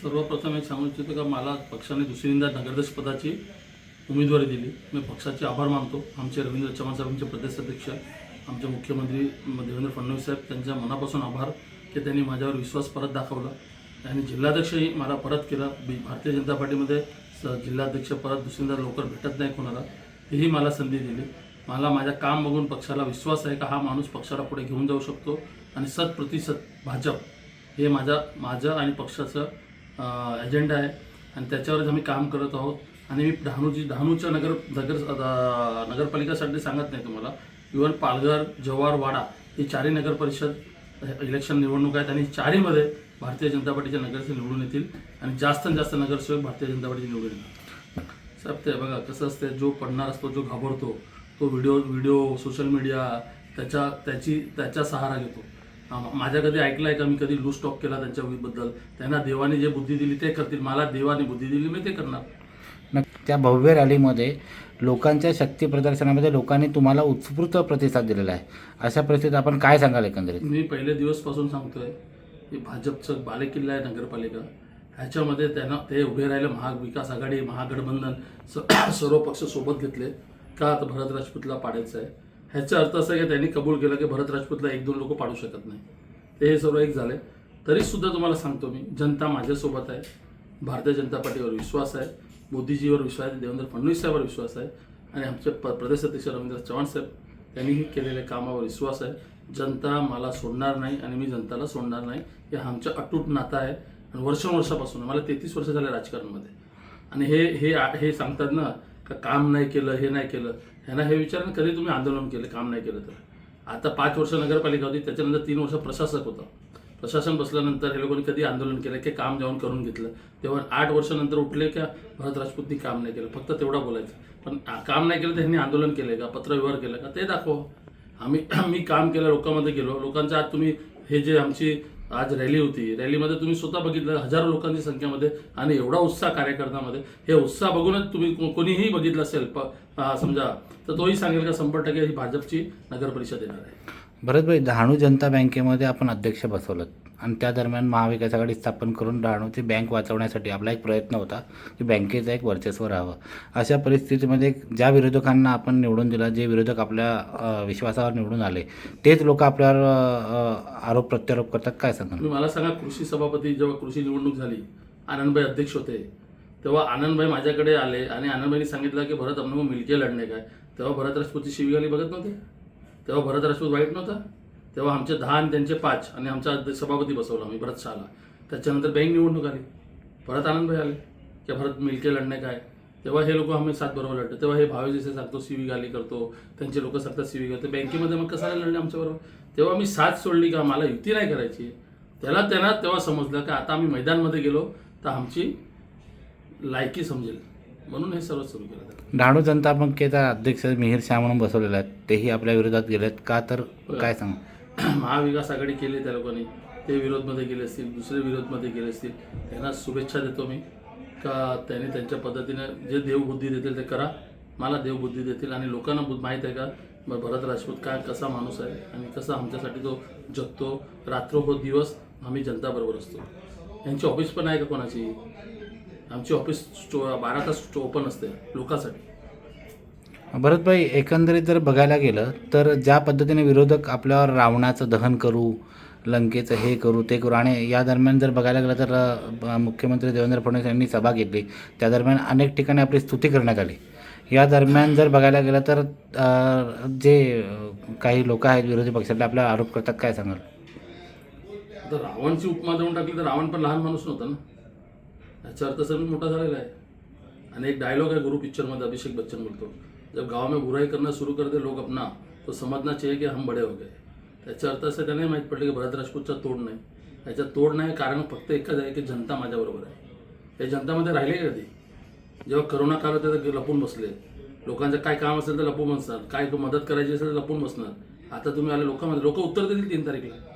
सर्वप्रथम एक सांगू इच्छितो का मला पक्षाने दुसरींदा नगराध्यक्षपदाची उमेदवारी दिली. मी पक्षाचे आभार मानतो. आमचे रवींद्र चव्हाण साहेबांचे प्रदेशाध्यक्ष आमचे मुख्यमंत्री देवेंद्र फडणवीस साहेब त्यांच्या मनापासून आभार की त्यांनी माझ्यावर विश्वास परत दाखवला. आणि जिल्हाध्यक्षही मला परत केला. भारतीय जनता पार्टीमध्ये स जिल्हाध्यक्ष परत दुसरींदा लवकर भेटत नाही कोणाला. तीही मला संधी दिली. मला माझ्या काम बघून पक्षाला विश्वास आहे का हा माणूस पक्षाला पुढे घेऊन जाऊ शकतो. आणि सत प्रतिशत भाजप हे माझ्या माझं आणि पक्षाचं एजेंडा आहे. आणि त्याच्यावरच आम्ही काम करत आहोत. आणि मी डहाणूची डहाणूच्या नगर नगर नगरपालिकासाठी सांगत नाही तुम्हाला. इवन पालघर जव्हार वाडा ही चारही नगर परिषद इलेक्शन निवडणूक आहेत आणि चारहीमध्ये भारतीय जनता पार्टीच्या नगरसेवक निवडून येतील. आणि जास्तीत जास्त नगरसेवक भारतीय जनता पार्टीचे निवडून येतील. साहेब ते बघा कसं असते जो पडणार असतो जो घाबरतो तो व्हिडिओ व्हिडिओ सोशल मीडिया त्याच्या त्याची त्याचा सहारा घेतो. माझ्या कधी ऐकलं आहे का? मी कधी लूज टॉक केला त्यांच्याबद्दल त्यांना देवाने जे बुद्धी दिली ते करतील. मला देवाने बुद्धी दिली मी ते करणार. त्या भव्य रॅलीमध्ये लोकांच्या शक्ती प्रदर्शनामध्ये लोकांनी तुम्हाला उत्स्फूर्त प्रतिसाद दिलेला आहे. अशा परिस्थितीत आपण काय सांगाल एकंदरीत? मी पहिले दिवसपासून सांगतोय की भाजपचं बालेकिल्ला आहे नगरपालिका. ह्याच्यामध्ये त्यांना ते उभे राहिले महाविकास आघाडी महागठबंधन स- सर्व पक्ष सोबत घेतले. का तर भरत राजपूतला पाडायचं आहे ह्याचा अर्थ असा आहे की त्यांनी कबूल केलं की भरत राजपूतला एक दोन लोक पाडू शकत नाही. ते हे सर्व एक झाले तरीसुद्धा तुम्हाला सांगतो मी जनता माझ्यासोबत आहे. भारतीय जनता पार्टीवर विश्वास आहे. मोदीजीवर विश्वास आहे. देवेंद्र फडणवीस साहेबांवर विश्वास आहे. आणि आमचे प प्रदेश अध्यक्ष रवींद्र चव्हाण साहेब यांनीही केलेल्या कामावर विश्वास आहे. जनता मला सोडणार नाही आणि मी जनताला सोडणार नाही. हे आमचं अटूट नातं आहे. आणि वर्षानुवर्षापासून मला तेहतीस वर्ष झाले राजकारणामध्ये. आणि हे हे हे सांगतात ना का काम नाही केलं हे नाही केलं. ह्यांना हे विचार कधी तुम्ही आंदोलन केलं काम नाही केलं तर. आता पाच वर्ष नगरपालिका होती त्याच्यानंतर तीन वर्ष प्रशासक होता. प्रशासन बसल्यानंतर हे लोकांनी कधी आंदोलन केलं की काम जाऊन करून घेतलं. तेव्हा आठ वर्षानंतर उठले का भरत राजपूतनी काम नाही केलं फक्त तेवढा बोलायचं. पण काम नाही केलं तर ह्यांनी आंदोलन केलं का पत्रव्यवहार केला का ते दाखवा. आम्ही मी काम केलं लोकांमध्ये गेलो. लोकांच्या आज तुम्ही हे जे आमची आज रॅली होती. रॅलीमध्ये तुम्ही स्वतः बघितलं हजारो लोकांची संख्येमध्ये आणि एवढा उत्साह कार्यकर्त्यामध्ये. हे उत्साह बघूनच तुम्ही कोणीही बघितलं असेल प समजा तर तोही सांगेल का शंभर टक्के ही भाजपची नगर परिषद येणार आहे? भरतभाई डहाणू जनता बँकेमध्ये आपण अध्यक्ष बसवलं आणि त्या दरम्यान महाविकास आघाडी स्थापन करून डहाणूची बँक वाचवण्यासाठी आपला एक प्रयत्न होता की बँकेचं एक वर्चस्व राहावं. अशा परिस्थितीमध्ये ज्या विरोधकांना आपण निवडून दिला जे विरोधक आपल्या विश्वासावर निवडून आले तेच लोक आपल्यावर आरोप प्रत्यारोप करतात काय सांगा तुम्ही मला सांगा कृषी सभापती जेव्हा कृषी निवडणूक झाली आनंदभाई अध्यक्ष होते तेव्हा आनंदभाई माझ्याकडे आले आणि आनंदभाईनी सांगितलं की भरत आपण मिलके लढणे काय? तेव्हा भरत राजपूतची शिवीगाली बघत नव्हते? तेव्हा भरत राजपूत वाईट नव्हता? तेव्हा आमचे दहा आणि त्यांचे पाच आणि आमचा सभापती बसवला आम्ही भरत शहाला त्याच्यानंतर बँक निवडणूक आली. परत आनंदभाई आले. की भरत मिलके लढणे काय? तेव्हा हे लोक आम्ही सात बरोबर लढतो. तेव्हा हे भावे जसे सांगतो शिवी गाली करतो. त्यांचे लोक सांगतात शिवी करतो. बँकेमध्ये मग कसा लढले आमच्याबरोबर तेव्हा आम्ही साथ सोडली का मला युती नाही करायची. त्याला त्यांना तेव्हा समजलं का आता आम्ही मैदानमध्ये गेलो तर आमची लायकी समजेल. म्हणून हे सर्व सुरू केलं. डहाणू जनता बँकेचा अध्यक्ष मिहीर शाह म्हणून बसवलेला आहे तेही आपल्या विरोधात गेलेत. का तर काय सांग? महाविकास आघाडी केली त्या लोकांनी. ते विरोधमध्ये गेले असतील दुसरे विरोधमध्ये गेले असतील. त्यांना शुभेच्छा देतो मी. का त्यांनी त्यांच्या पद्धतीने जे देवबुद्धी देतील ते करा. मला देवबुद्धी देतील आणि लोकांना बुद्ध माहीत आहे का? भरत राजपूत काय कसा माणूस आहे आणि कसा आमच्यासाठी तो जगतो? रात्र हो दिवस आम्ही जनताबरोबर असतो. यांची ऑफिस पण आहे का कोणाची? आमची ऑफिस बारा तास ओपन असते लोकांसाठी. भरतभाई एकंदरीत जर बघायला गेलं तर ज्या पद्धतीने विरोधक आपल्यावर रावणाचं दहन करू लंकेचं हे करू ते करू आणि या दरम्यान जर बघायला गेलं तर मुख्यमंत्री देवेंद्र फडणवीस यांनी सभा घेतली. त्या दरम्यान अनेक ठिकाणी आपली स्तुती करण्यात आली. या दरम्यान जर बघायला गेलं तर जे काही लोक आहेत विरोधी पक्षातले आपल्याला आरोप करतात काय सांगाल? तर रावणची उपमा देऊन टाकली तर रावण पण लहान माणूस नव्हता ना? याचा अर्थ सर मोठा झालेला आहे. आणि एक डायलॉग आहे गुरु पिक्चरमध्ये अभिषेक बच्चन बोलतो. जब गाव में बुराई करना शुरू कर दे लोग अपना तो समझना चाहिए कि हम बड़े हो गए। त्याचा अर्थ असं त्यांनाही माहीत पडलं की भरत राजपूतचा तोड नाही। याच्यात तोड नाही कारण फक्त एकच आहे की जनता माझ्याबरोबर आहे। हे जनतामध्ये राहिले का कधी? जेव्हा करोना काल होता तर लपून बसले. लोकांचं काय काम असेल तर लपून बसणार. काय मदत करायची असेल तर लपून बसणार. आता तुम्ही आले लोकांमध्ये लोक उत्तर देतील तीन तारीखला.